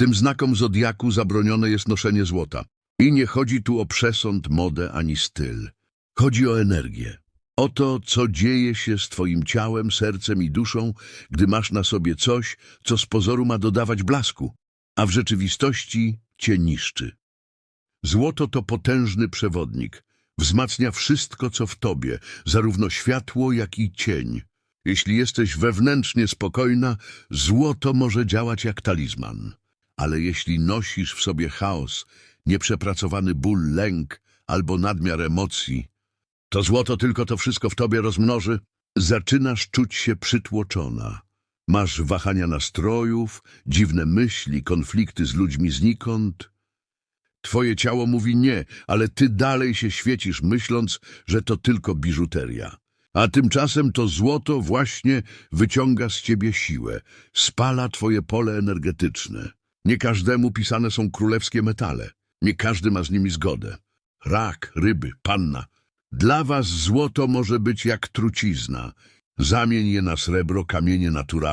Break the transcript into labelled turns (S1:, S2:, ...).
S1: Tym znakom zodiaku zabronione jest noszenie złota. I nie chodzi tu o przesąd, modę ani styl. Chodzi o energię. O to, co dzieje się z twoim ciałem, sercem i duszą, gdy masz na sobie coś, co z pozoru ma dodawać blasku, a w rzeczywistości cię niszczy. Złoto to potężny przewodnik. Wzmacnia wszystko, co w tobie, zarówno światło, jak i cień. Jeśli jesteś wewnętrznie spokojna, złoto może działać jak talizman. Ale jeśli nosisz w sobie chaos, nieprzepracowany ból, lęk albo nadmiar emocji, to złoto tylko to wszystko w tobie rozmnoży. Zaczynasz czuć się przytłoczona. Masz wahania nastrojów, dziwne myśli, konflikty z ludźmi znikąd. Twoje ciało mówi nie, ale ty dalej się świecisz, myśląc, że to tylko biżuteria. A tymczasem to złoto właśnie wyciąga z ciebie siłę, spala twoje pole energetyczne. Nie każdemu pisane są królewskie metale. Nie każdy ma z nimi zgodę. Rak, ryby, panna. Dla was złoto może być jak trucizna. Zamień je na srebro, kamienie naturalne.